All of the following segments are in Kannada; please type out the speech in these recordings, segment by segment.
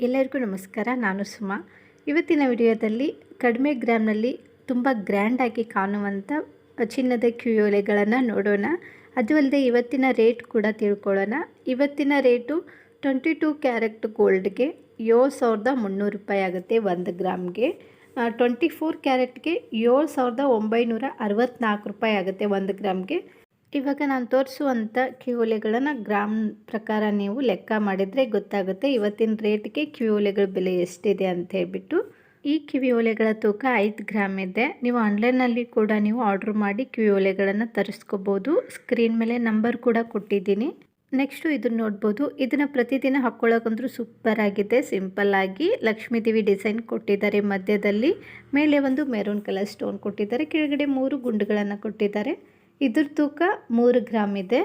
ಎಲ್ಲರಿಗೂ ನಮಸ್ಕಾರ, ನಾನು ಸುಮಾ. ಇವತ್ತಿನ ವಿಡಿಯೋದಲ್ಲಿ ಕಡಿಮೆ ಗ್ರಾಮ್ನಲ್ಲಿ ತುಂಬ ಗ್ರ್ಯಾಂಡಾಗಿ ಕಾಣುವಂಥ ಚಿನ್ನದ ಕ್ಯೂಯೋಲೆಗಳನ್ನು ನೋಡೋಣ. ಅದು ಅಲ್ಲದೆ ಇವತ್ತಿನ ರೇಟ್ ಕೂಡ ತಿಳ್ಕೊಳ್ಳೋಣ. ಇವತ್ತಿನ ರೇಟು ಟ್ವೆಂಟಿ ಟೂ ಕ್ಯಾರೆಟ್ ಗೋಲ್ಡ್ಗೆ ಏಳು ಸಾವಿರದ ಮುನ್ನೂರು ರೂಪಾಯಿ ಆಗುತ್ತೆ ಒಂದು ಗ್ರಾಮ್ಗೆ. ಟ್ವೆಂಟಿ ಫೋರ್ ಕ್ಯಾರೆಟ್ಗೆ ಏಳು ಸಾವಿರದ ಒಂಬೈನೂರ ಅರವತ್ತ್ನಾಲ್ಕು ರೂಪಾಯಿ ಆಗುತ್ತೆ ಒಂದು ಗ್ರಾಮ್ಗೆ. ಇವಾಗ ನಾನು ತೋರಿಸುವಂಥ ಕ್ಯೂಲೆಗಳನ್ನು ಗ್ರಾಮ್ ಪ್ರಕಾರ ನೀವು ಲೆಕ್ಕ ಮಾಡಿದರೆ ಗೊತ್ತಾಗುತ್ತೆ. ಇವತ್ತಿನ ರೇಟ್ಗೆ ಕ್ಯೂಲೆಗಳ ಬೆಲೆ ಎಷ್ಟಿದೆ ಅಂತ ಹೇಳ್ಬಿಟ್ಟು. ಈ ಕಿವಿ ಓಲೆಗಳ ತೂಕ ಐದು ಗ್ರಾಮ್ ಇದೆ. ನೀವು ಆನ್ಲೈನಲ್ಲಿ ಕೂಡ ನೀವು ಆರ್ಡ್ರ್ ಮಾಡಿ ಕಿವಿಯೋಲೆಗಳನ್ನು ತರಿಸ್ಕೋಬೋದು. ಸ್ಕ್ರೀನ್ ಮೇಲೆ ನಂಬರ್ ಕೂಡ ಕೊಟ್ಟಿದ್ದೀನಿ. ನೆಕ್ಸ್ಟು ಇದನ್ನು ನೋಡ್ಬೋದು. ಇದನ್ನು ಪ್ರತಿದಿನ ಹಾಕ್ಕೊಳ್ಳೋಕಂದ್ರೂ ಸೂಪರ್ ಆಗಿದೆ. ಸಿಂಪಲ್ ಆಗಿ ಲಕ್ಷ್ಮೀ ದೇವಿ ಡಿಸೈನ್ ಕೊಟ್ಟಿದ್ದಾರೆ ಮಧ್ಯದಲ್ಲಿ. ಮೇಲೆ ಒಂದು ಮೆರೂನ್ ಕಲರ್ ಸ್ಟೋನ್ ಕೊಟ್ಟಿದ್ದಾರೆ. ಕೆಳಗಡೆ ಮೂರು ಗುಂಡುಗಳನ್ನು ಕೊಟ್ಟಿದ್ದಾರೆ. ಇದ್ರ ತೂಕ ಮೂರು ಗ್ರಾಮ್ ಇದೆ.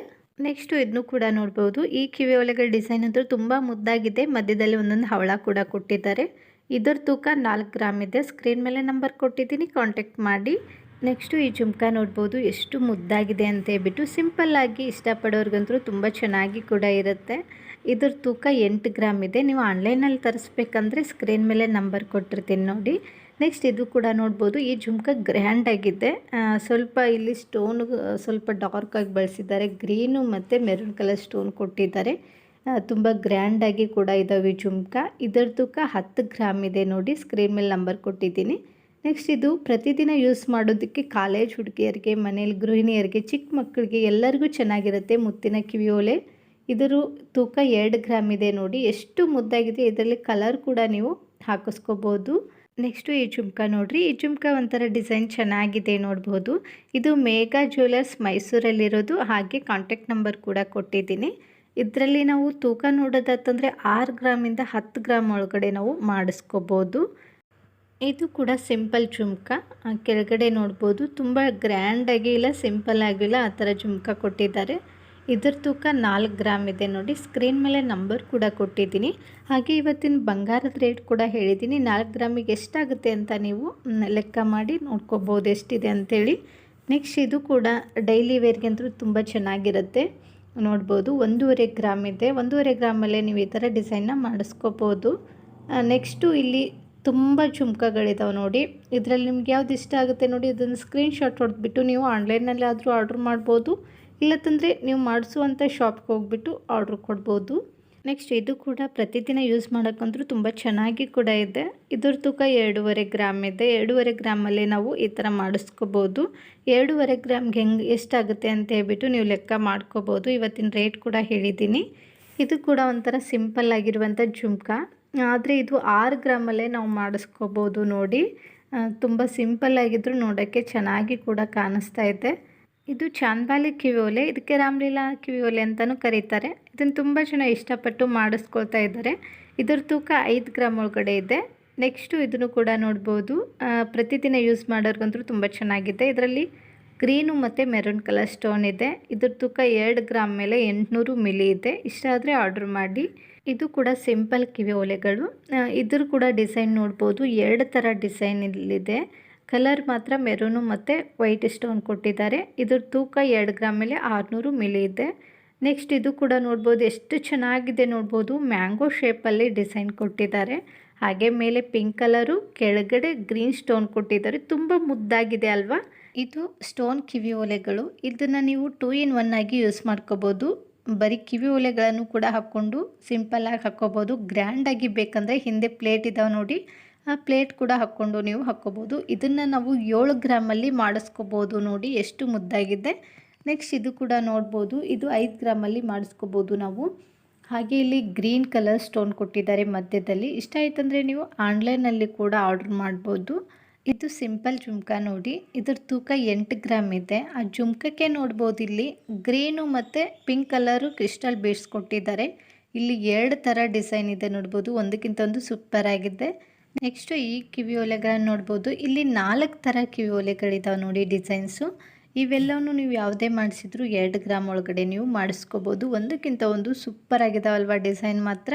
ನೆಕ್ಸ್ಟು ಇದನ್ನು ಕೂಡ ನೋಡ್ಬೋದು. ಈ ಕಿವಿ ಒಳಗಡೆ ಡಿಸೈನ್ ಅಂತೂ ತುಂಬ ಮುದ್ದಾಗಿದೆ. ಮಧ್ಯದಲ್ಲಿ ಒಂದೊಂದು ಹವಳ ಕೂಡ ಕೊಟ್ಟಿದ್ದಾರೆ. ಇದರ ತೂಕ ನಾಲ್ಕು ಗ್ರಾಮ್ ಇದೆ. ಸ್ಕ್ರೀನ್ ಮೇಲೆ ನಂಬರ್ ಕೊಟ್ಟಿದ್ದೀನಿ. ಕಾಂಟ್ಯಾಕ್ಟ್ ಮಾಡಿ. ನೆಕ್ಸ್ಟು ಈ ಜುಮ್ಕ ನೋಡ್ಬೋದು. ಎಷ್ಟು ಮುದ್ದಾಗಿದೆ ಅಂತ ಹೇಳ್ಬಿಟ್ಟು ಸಿಂಪಲ್ಲಾಗಿ ಇಷ್ಟಪಡೋರ್ಗಂತೂ ತುಂಬ ಚೆನ್ನಾಗಿ ಕೂಡ ಇರುತ್ತೆ. ಇದ್ರ ತೂಕ ಎಂಟು ಗ್ರಾಮ್ ಇದೆ. ನೀವು ಆನ್ಲೈನಲ್ಲಿ ತರಿಸ್ಬೇಕಂದ್ರೆ ಸ್ಕ್ರೀನ್ ಮೇಲೆ ನಂಬರ್ ಕೊಟ್ಟಿರ್ತೀನಿ ನೋಡಿ. ನೆಕ್ಸ್ಟ್ ಇದು ಕೂಡ ನೋಡ್ಬೋದು, ಈ ಜುಮ್ಕ ಗ್ರ್ಯಾಂಡ್ ಆಗಿದೆ. ಸ್ವಲ್ಪ ಇಲ್ಲಿ ಸ್ಟೋನ್ ಸ್ವಲ್ಪ ಡಾರ್ಕ್ ಆಗಿ ಬಳಸಿದ್ದಾರೆ. ಗ್ರೀನು ಮತ್ತು ಮೆರೂನ್ ಕಲರ್ ಸ್ಟೋನ್ ಕೊಟ್ಟಿದ್ದಾರೆ. ತುಂಬ ಗ್ರ್ಯಾಂಡಾಗಿ ಕೂಡ ಇದ್ದಾವೆ ಜುಮ್ಕ. ಇದರ ತೂಕ ಹತ್ತು ಗ್ರಾಮ್ ಇದೆ ನೋಡಿ ಸ್ಕ್ರೀನ್ ಮೇಲೆ ನಂಬರ್ ಕೊಟ್ಟಿದ್ದೀನಿ. ನೆಕ್ಸ್ಟ್ ಇದು ಪ್ರತಿದಿನ ಯೂಸ್ ಮಾಡೋದಕ್ಕೆ ಕಾಲೇಜ್ ಹುಡುಗಿಯರಿಗೆ, ಮನೇಲಿ ಗೃಹಿಣಿಯರಿಗೆ, ಚಿಕ್ಕ ಮಕ್ಕಳಿಗೆ ಎಲ್ಲರಿಗೂ ಚೆನ್ನಾಗಿರುತ್ತೆ ಮುತ್ತಿನ ಕಿವಿಯೋಲೆ. ಇದರ ತೂಕ ಎರಡು ಗ್ರಾಮ್ ಇದೆ ನೋಡಿ, ಎಷ್ಟು ಮುದ್ದಾಗಿದೆ, ಇದರಲ್ಲಿ ಕಲರ್ ಕೂಡ ನೀವು ಹಾಕಿಸ್ಕೋಬೋದು. ನೆಕ್ಸ್ಟು ಈ ಜುಮ್ಕ ನೋಡ್ರಿ. ಈ ಜುಮ್ಕ ಒಂಥರ ಡಿಸೈನ್ ಚೆನ್ನಾಗಿದೆ ನೋಡ್ಬೋದು. ಇದು ಮೇಘಾ ಜ್ಯುವೆಲರ್ಸ್ ಮೈಸೂರಲ್ಲಿರೋದು. ಹಾಗೆ ಕಾಂಟ್ಯಾಕ್ಟ್ ನಂಬರ್ ಕೂಡ ಕೊಟ್ಟಿದ್ದೀನಿ. ಇದರಲ್ಲಿ ನಾವು ತೂಕ ನೋಡೋದಾತಂದರೆ ಆರು ಗ್ರಾಮಿಂದ ಹತ್ತು ಗ್ರಾಮ್ ಒಳಗಡೆ ನಾವು ಮಾಡಿಸ್ಕೋಬೋದು. ಇದು ಕೂಡ ಸಿಂಪಲ್ ಜುಮ್ಕ ಕೆಳಗಡೆ ನೋಡ್ಬೋದು. ತುಂಬ ಗ್ರ್ಯಾಂಡಾಗಿ ಇಲ್ಲ, ಸಿಂಪಲ್ ಆಗಿಲ್ಲ, ಆ ಥರ ಜುಮ್ಕ ಕೊಟ್ಟಿದ್ದಾರೆ. ಇದ್ರ ತೂಕ ನಾಲ್ಕು ಗ್ರಾಮ್ ಇದೆ ನೋಡಿ. ಸ್ಕ್ರೀನ್ ಮೇಲೆ ನಂಬರ್ ಕೂಡ ಕೊಟ್ಟಿದ್ದೀನಿ. ಹಾಗೆ ಇವತ್ತಿನ ಬಂಗಾರದ ರೇಟ್ ಕೂಡ ಹೇಳಿದ್ದೀನಿ. ನಾಲ್ಕು ಗ್ರಾಮಿಗೆ ಎಷ್ಟಾಗುತ್ತೆ ಅಂತ ನೀವು ಲೆಕ್ಕ ಮಾಡಿ ನೋಡ್ಕೋಬೋದು ಎಷ್ಟಿದೆ ಅಂಥೇಳಿ ನೆಕ್ಸ್ಟ್ ಇದು ಕೂಡ ಡೈಲಿ ವೇರ್ಗಂತೂ ತುಂಬ ಚೆನ್ನಾಗಿರುತ್ತೆ. ನೋಡ್ಬೋದು ಒಂದೂವರೆ ಗ್ರಾಮ್ ಇದೆ. ಒಂದೂವರೆ ಗ್ರಾಮಲ್ಲೇ ನೀವು ಈ ಥರ ಡಿಸೈನ್ನ ಮಾಡಿಸ್ಕೋಬೋದು. ನೆಕ್ಸ್ಟು ಇಲ್ಲಿ ತುಂಬ ಜುಮ್ಕಗಳಿದಾವೆ ನೋಡಿ. ಇದರಲ್ಲಿ ನಿಮ್ಗೆ ಯಾವ್ದು ಇಷ್ಟ ಆಗುತ್ತೆ ನೋಡಿ. ಅದನ್ನು ಸ್ಕ್ರೀನ್ಶಾಟ್ ಹೊಡೆದ್ಬಿಟ್ಟು ನೀವು ಆನ್ಲೈನಲ್ಲಿ ಆದರೂ ಆರ್ಡ್ರ್ ಮಾಡ್ಬೋದು. ಇಲ್ಲತ್ತಂದರೆ ನೀವು ಮಾಡಿಸುವಂಥ ಶಾಪ್ಗೆ ಹೋಗ್ಬಿಟ್ಟು ಆರ್ಡ್ರ್ ಕೊಡ್ಬೋದು. ನೆಕ್ಸ್ಟ್ ಇದು ಕೂಡ ಪ್ರತಿದಿನ ಯೂಸ್ ಮಾಡೋಕ್ಕಂದ್ರೂ ತುಂಬ ಚೆನ್ನಾಗಿ ಕೂಡ ಇದೆ. ಇದ್ರ ತೂಕ ಎರಡೂವರೆ ಗ್ರಾಮ್ ಇದೆ. ಎರಡೂವರೆ ಗ್ರಾಮಲ್ಲಿ ನಾವು ಈ ಥರ ಮಾಡಿಸ್ಕೋಬೋದು. ಎರಡೂವರೆ ಗ್ರಾಮ್ಗೆ ಹೆಂಗೆ ಎಷ್ಟಾಗುತ್ತೆ ಅಂತ ಹೇಳ್ಬಿಟ್ಟು ನೀವು ಲೆಕ್ಕ ಮಾಡ್ಕೋಬೋದು. ಇವತ್ತಿನ ರೇಟ್ ಕೂಡ ಹೇಳಿದ್ದೀನಿ. ಇದು ಕೂಡ ಒಂಥರ ಸಿಂಪಲ್ ಆಗಿರುವಂಥ ಜುಮ್ಕ. ಆದರೆ ಇದು ಆರು ಗ್ರಾಮಲ್ಲೇ ನಾವು ಮಾಡಿಸ್ಕೋಬೋದು ನೋಡಿ. ತುಂಬ ಸಿಂಪಲ್ ಆಗಿದ್ದರೂ ನೋಡೋಕ್ಕೆ ಚೆನ್ನಾಗಿ ಕೂಡ ಕಾಣಿಸ್ತಾ ಇದೆ. ಇದು ಚಾಂದ್ಬಾಲಿ ಕಿವಿಯೋಲೆ ಇದಕ್ಕೆ ರಾಮಲೀಲಾ ಕಿವಿಯೋಲೆ ಅಂತಲೂ ಕರೀತಾರೆ. ಇದನ್ನು ತುಂಬ ಜನ ಇಷ್ಟಪಟ್ಟು ಮಾಡಿಸ್ಕೊಳ್ತಾ ಇದ್ದಾರೆ. ಇದರ ತೂಕ ಐದು ಗ್ರಾಮ್ ಒಳಗಡೆ ಇದೆ. ನೆಕ್ಸ್ಟು ಇದನ್ನು ಕೂಡ ನೋಡ್ಬೋದು. ಪ್ರತಿದಿನ ಯೂಸ್ ಮಾಡೋರ್ಗಂತೂ ತುಂಬ ಚೆನ್ನಾಗಿದೆ. ಇದರಲ್ಲಿ ಗ್ರೀನು ಮತ್ತು ಮೆರೂನ್ ಕಲರ್ ಸ್ಟೋನ್ ಇದೆ. ಇದ್ರ ತೂಕ ಎರಡು ಗ್ರಾಮ್ ಮೇಲೆ ಎಂಟುನೂರು ಮಿಲಿ ಇದೆ. ಇಷ್ಟ ಆದರೆ ಆರ್ಡ್ರ್ ಮಾಡಿ. ಇದು ಕೂಡ ಸಿಂಪಲ್ ಕಿವಿ ಓಲೆಗಳು ಇದ್ರ ಕೂಡ ಡಿಸೈನ್ ನೋಡ್ಬೋದು. ಎರಡು ಥರ ಡಿಸೈನ್ ಇಲ್ಲಿದೆ. ಕಲರ್ ಮಾತ್ರ ಮೆರೂನು ಮತ್ತು ವೈಟ್ ಸ್ಟೋನ್ ಕೊಟ್ಟಿದ್ದಾರೆ. ಇದ್ರ ತೂಕ ಎರಡು ಗ್ರಾಮ್ ಮೇಲೆ ಆರುನೂರು ಮಿಲಿ ಇದೆ. ನೆಕ್ಸ್ಟ್ ಇದು ಕೂಡ ನೋಡ್ಬೋದು ಎಷ್ಟು ಚೆನ್ನಾಗಿದೆ ನೋಡ್ಬೋದು. ಮ್ಯಾಂಗೋ ಶೇಪಲ್ಲಿ ಡಿಸೈನ್ ಕೊಟ್ಟಿದ್ದಾರೆ. ಹಾಗೆ ಮೇಲೆ ಪಿಂಕ್ ಕಲರು, ಕೆಳಗಡೆ ಗ್ರೀನ್ ಸ್ಟೋನ್ ಕೊಟ್ಟಿದ್ದಾರೆ. ತುಂಬ ಮುದ್ದಾಗಿದೆ ಅಲ್ವಾ? ಇದು ಸ್ಟೋನ್ ಕಿವಿ ಒಲೆಗಳು ಇದನ್ನು ನೀವು ಟೂ ಇನ್ ಒನ್ ಆಗಿ ಯೂಸ್ ಮಾಡ್ಕೋಬೋದು. ಬರೀ ಕಿವಿ ಒಲೆಗಳನ್ನು ಕೂಡ ಹಾಕ್ಕೊಂಡು ಸಿಂಪಲ್ಲಾಗಿ ಹಾಕ್ಕೋಬೋದು. ಗ್ರ್ಯಾಂಡಾಗಿ ಬೇಕಂದರೆ ಹಿಂದೆ ಪ್ಲೇಟ್ ಇದಾವೆ ನೋಡಿ. ಪ್ಲೇಟ್ ಕೂಡ ಹಾಕ್ಕೊಂಡು ನೀವು ಹಾಕ್ಕೋಬೋದು. ಇದನ್ನು ನಾವು ಏಳು ಗ್ರಾಮಲ್ಲಿ ಮಾಡಿಸ್ಕೋಬೋದು ನೋಡಿ ಎಷ್ಟು ಮುದ್ದಾಗಿದೆ. ನೆಕ್ಸ್ಟ್ ಇದು ಕೂಡ ನೋಡ್ಬೋದು. ಇದು ಐದು ಗ್ರಾಮಲ್ಲಿ ಮಾಡಿಸ್ಕೋಬೋದು ನಾವು. ಹಾಗೆ ಇಲ್ಲಿ ಗ್ರೀನ್ ಕಲರ್ ಸ್ಟೋನ್ ಕೊಟ್ಟಿದ್ದಾರೆ ಮಧ್ಯದಲ್ಲಿ. ಇಷ್ಟ ಆಯ್ತಂದರೆ ನೀವು ಆನ್ಲೈನಲ್ಲಿ ಕೂಡ ಆರ್ಡ್ರ್ ಮಾಡ್ಬೋದು. ಇದು ಸಿಂಪಲ್ ಜುಮ್ಕ ನೋಡಿ. ಇದ್ರ ತೂಕ ಎಂಟು ಗ್ರಾಮ್ ಇದೆ. ಆ ಜುಮ್ಕಕ್ಕೆ ನೋಡ್ಬೋದು ಇಲ್ಲಿ ಗ್ರೀನು ಮತ್ತು ಪಿಂಕ್ ಕಲರು ಕ್ರಿಸ್ಟಲ್ ಬೀಡ್ಸ್ ಕೊಟ್ಟಿದ್ದಾರೆ. ಇಲ್ಲಿ ಎರಡು ಥರ ಡಿಸೈನ್ ಇದೆ ನೋಡ್ಬೋದು. ಒಂದಕ್ಕಿಂತ ಒಂದು ಸೂಪರ್ ಆಗಿದೆ. ನೆಕ್ಸ್ಟು ಈ ಕಿವಿ ಓಲೆಗಳನ್ನು ನೋಡ್ಬೋದು. ಇಲ್ಲಿ ನಾಲ್ಕು ಥರ ಕಿವಿ ಒಲೆಗಳಿದ್ದಾವೆ ನೋಡಿ ಡಿಸೈನ್ಸು. ಇವೆಲ್ಲವನ್ನು ನೀವು ಯಾವುದೇ ಮಾಡಿಸಿದ್ರು ಎರಡು ಗ್ರಾಮ್ ಒಳಗಡೆ ನೀವು ಮಾಡಿಸ್ಕೋಬೋದು. ಒಂದಕ್ಕಿಂತ ಒಂದು ಸೂಪರ್ ಆಗಿದಾವಲ್ವ ಡಿಸೈನ್ ಮಾತ್ರ.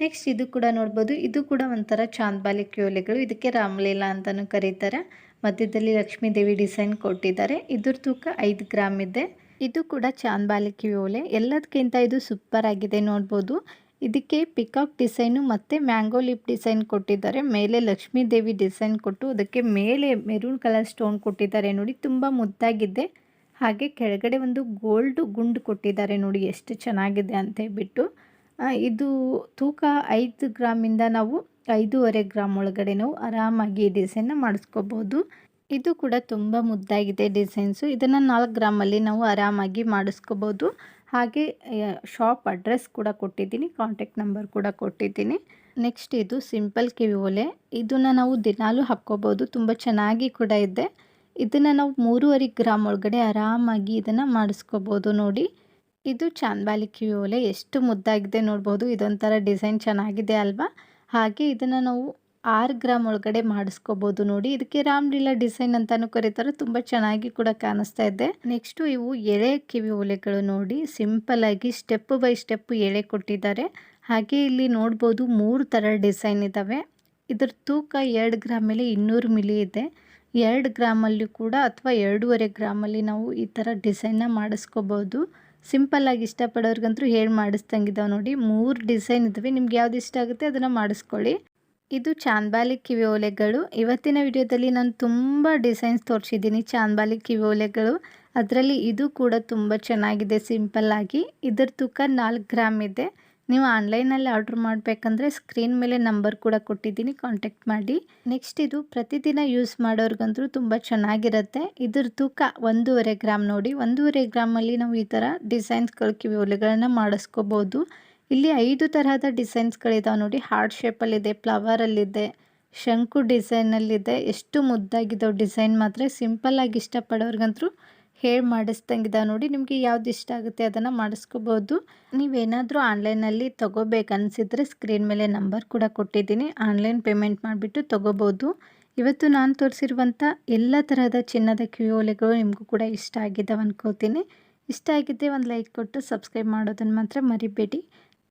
ನೆಕ್ಸ್ಟ್ ಇದು ಕೂಡ ನೋಡ್ಬೋದು. ಇದು ಕೂಡ ಒಂಥರ ಚಾಂದ್ಬಾಲಿ ಒಲೆಗಳು ಇದಕ್ಕೆ ರಾಮಲೀಲಾ ಅಂತಲೂ ಕರೀತಾರೆ. ಮಧ್ಯದಲ್ಲಿ ಲಕ್ಷ್ಮೀ ದೇವಿ ಡಿಸೈನ್ ಕೊಟ್ಟಿದ್ದಾರೆ. ಇದ್ರ ತೂಕ ಐದು ಗ್ರಾಮ್ ಇದೆ. ಇದು ಕೂಡ ಚಾಂದ್ಬಾಲಿ ಒಲೆ ಎಲ್ಲದಕ್ಕಿಂತ ಇದು ಸೂಪರ್ ಆಗಿದೆ ನೋಡ್ಬೋದು. ಇದಕ್ಕೆ ಪಿಕಾಕ್ ಡಿಸೈನು ಮತ್ತು ಮ್ಯಾಂಗೋ ಲಿಪ್ ಡಿಸೈನ್ ಕೊಟ್ಟಿದ್ದಾರೆ. ಮೇಲೆ ಲಕ್ಷ್ಮೀ ದೇವಿ ಡಿಸೈನ್ ಕೊಟ್ಟು ಅದಕ್ಕೆ ಮೇಲೆ ಮೆರೂನ್ ಕಲರ್ ಸ್ಟೋನ್ ಕೊಟ್ಟಿದ್ದಾರೆ ನೋಡಿ, ತುಂಬ ಮುದ್ದಾಗಿದೆ. ಹಾಗೆ ಕೆಳಗಡೆ ಒಂದು ಗೋಲ್ಡ್ ಗುಂಡು ಕೊಟ್ಟಿದ್ದಾರೆ ನೋಡಿ, ಎಷ್ಟು ಚೆನ್ನಾಗಿದೆ ಅಂತ ಹೇಳ್ಬಿಟ್ಟು. ಇದು ತೂಕ ಐದು ಗ್ರಾಮಿಂದ ನಾವು ಐದೂವರೆ ಗ್ರಾಮ್ ಒಳಗಡೆ ನಾವು ಆರಾಮಾಗಿ ಈ ಡಿಸೈನ್ನ ಮಾಡಿಸ್ಕೋಬೋದು. ಇದು ಕೂಡ ತುಂಬ ಮುದ್ದಾಗಿದೆ ಡಿಸೈನ್ಸು ಇದನ್ನು ನಾಲ್ಕು ಗ್ರಾಮಲ್ಲಿ ನಾವು ಆರಾಮಾಗಿ ಮಾಡಿಸ್ಕೋಬೋದು. ಹಾಗೆ ಶಾಪ್ ಅಡ್ರೆಸ್ ಕೂಡ ಕೊಟ್ಟಿದ್ದೀನಿ ಕಾಂಟ್ಯಾಕ್ಟ್ ನಂಬರ್ ಕೂಡ ಕೊಟ್ಟಿದ್ದೀನಿ. ನೆಕ್ಸ್ಟ್ ಇದು ಸಿಂಪಲ್ ಕಿವಿ ಓಲೆ ಇದನ್ನು ನಾವು ದಿನಾಲೂ ಹಾಕ್ಕೋಬೋದು. ತುಂಬ ಚೆನ್ನಾಗಿ ಕೂಡ ಇದೆ. ಇದನ್ನು ನಾವು ಮೂರುವರೆ ಗ್ರಾಮ್ ಒಳಗಡೆ ಆರಾಮಾಗಿ ಇದನ್ನು ಮಾಡಿಸ್ಕೋಬೋದು ನೋಡಿ. ಇದು ಚಾಂದ್ಬಾಲಿ ಕಿವಿ ಓಲೆ ಎಷ್ಟು ಮುದ್ದಾಗಿದೆ ನೋಡ್ಬೋದು. ಇದೊಂಥರ ಡಿಸೈನ್ ಚೆನ್ನಾಗಿದೆ ಅಲ್ವಾ? ಹಾಗೆ ಇದನ್ನು ನಾವು ಆರು ಗ್ರಾಮ್ ಒಳಗಡೆ ಮಾಡಿಸ್ಕೋಬೋದು ನೋಡಿ. ಇದಕ್ಕೆ ರಾಮ್ಲೀಲಾ ಡಿಸೈನ್ ಅಂತಾನು ಕರೀತಾರೆ. ತುಂಬ ಚೆನ್ನಾಗಿ ಕೂಡ ಕಾಣಿಸ್ತಾ ಇದೆ. ನೆಕ್ಸ್ಟು ಇವು ಎಳೆ ಕಿವಿ ಓಲೆಗಳು ನೋಡಿ. ಸಿಂಪಲ್ ಆಗಿ ಸ್ಟೆಪ್ ಬೈ ಸ್ಟೆಪ್ ಎಳೆ ಕೊಟ್ಟಿದ್ದಾರೆ. ಹಾಗೆ ಇಲ್ಲಿ ನೋಡ್ಬೋದು ಮೂರು ಥರ ಡಿಸೈನ್ ಇದ್ದಾವೆ ಇದ್ರ ತೂಕ ಎರಡು ಗ್ರಾಮ್ ಮೇಲೆ ಇನ್ನೂರು ಮಿಲಿ ಇದೆ. ಎರಡು ಗ್ರಾಮಲ್ಲಿ ಕೂಡ ಅಥವಾ ಎರಡೂವರೆ ಗ್ರಾಮಲ್ಲಿ ನಾವು ಈ ಥರ ಡಿಸೈನ್ನ ಮಾಡಿಸ್ಕೋಬೋದು. ಸಿಂಪಲ್ಲಾಗಿ ಇಷ್ಟಪಡೋರ್ಗಂತೂ ಹೇಳಿ ಮಾಡಿಸ್ದಂಗಿದ್ದಾವೆ ನೋಡಿ. ಮೂರು ಡಿಸೈನ್ ಇದ್ದಾವೆ ನಿಮ್ಗೆ ಯಾವ್ದು ಇಷ್ಟ ಆಗುತ್ತೆ ಅದನ್ನು ಮಾಡಿಸ್ಕೊಳ್ಳಿ. ಇದು ಚಾಂದ್ಬಾಲಿ ಕಿವಿ ಓಲೆಗಳು ಇವತ್ತಿನ ವಿಡಿಯೋದಲ್ಲಿ ನಾನು ತುಂಬ ಡಿಸೈನ್ಸ್ ತೋರಿಸಿದ್ದೀನಿ ಚಾಂದ್ಬಾಲಿ ಕಿವಿ ಓಲೆಗಳು ಅದರಲ್ಲಿ ಇದು ಕೂಡ ತುಂಬ ಚೆನ್ನಾಗಿದೆ ಸಿಂಪಲ್ಲಾಗಿ ಇದರ ತೂಕ ನಾಲ್ಕು ಗ್ರಾಮ್ ಇದೆ. ನೀವು ಆನ್ಲೈನಲ್ಲಿ ಆರ್ಡ್ರ್ ಮಾಡಬೇಕಂದ್ರೆ ಸ್ಕ್ರೀನ್ ಮೇಲೆ ನಂಬರ್ ಕೂಡ ಕೊಟ್ಟಿದ್ದೀನಿ, ಕಾಂಟ್ಯಾಕ್ಟ್ ಮಾಡಿ. ನೆಕ್ಸ್ಟ್ ಇದು ಪ್ರತಿದಿನ ಯೂಸ್ ಮಾಡೋರ್ಗಂತೂ ತುಂಬ ಚೆನ್ನಾಗಿರುತ್ತೆ. ಇದ್ರ ತೂಕ ಒಂದೂವರೆ ಗ್ರಾಮ್ ನೋಡಿ. ಒಂದೂವರೆ ಗ್ರಾಮಲ್ಲಿ ನಾವು ಈ ಥರ ಡಿಸೈನ್ಸ್ಗಳು ಕಿವಿ ಓಲೆಗಳನ್ನು ಮಾಡಿಸ್ಕೋಬೋದು. ಇಲ್ಲಿ ಐದು ತರಹದ ಡಿಸೈನ್ಸ್ಗಳಿದಾವೆ ನೋಡಿ. ಹಾರ್ಟ್ ಶೇಪಲ್ಲಿದೆ ಫ್ಲವರಲ್ಲಿದೆ ಶಂಕು ಡಿಸೈನಲ್ಲಿದೆ ಎಷ್ಟು ಮುದ್ದಾಗಿದ್ದಾವೆ ಡಿಸೈನ್ ಮಾತ್ರ ಸಿಂಪಲ್ಲಾಗಿ ಇಷ್ಟಪಡೋರ್ಗಂತೂ ಹೇಳಿ ಮಾಡಿಸ್ದಂಗಿದ್ದಾವೆ ನೋಡಿ. ನಿಮಗೆ ಯಾವ್ದು ಇಷ್ಟ ಆಗುತ್ತೆ ಅದನ್ನು ಮಾಡಿಸ್ಕೋಬೋದು. ನೀವೇನಾದರೂ ಆನ್ಲೈನಲ್ಲಿ ತೊಗೋಬೇಕನ್ನಿಸಿದ್ರೆ ಸ್ಕ್ರೀನ್ ಮೇಲೆ ನಂಬರ್ ಕೂಡ ಕೊಟ್ಟಿದ್ದೀನಿ. ಆನ್ಲೈನ್ ಪೇಮೆಂಟ್ ಮಾಡಿಬಿಟ್ಟು ತೊಗೋಬೋದು. ಇವತ್ತು ನಾನು ತೋರಿಸಿರುವಂಥ ಎಲ್ಲ ತರಹದ ಚಿನ್ನದ ಕಿವಿಯೋಲೆಗಳು ನಿಮಗೂ ಕೂಡ ಇಷ್ಟ ಆಗಿದ್ದಾವೆ ಅನ್ಕೋತೀನಿ ಇಷ್ಟ ಆಗಿದ್ದೆ ಒಂದು ಲೈಕ್ ಕೊಟ್ಟು ಸಬ್ಸ್ಕ್ರೈಬ್ ಮಾಡೋದನ್ನು ಮಾತ್ರ ಮರಿಬೇಡಿ.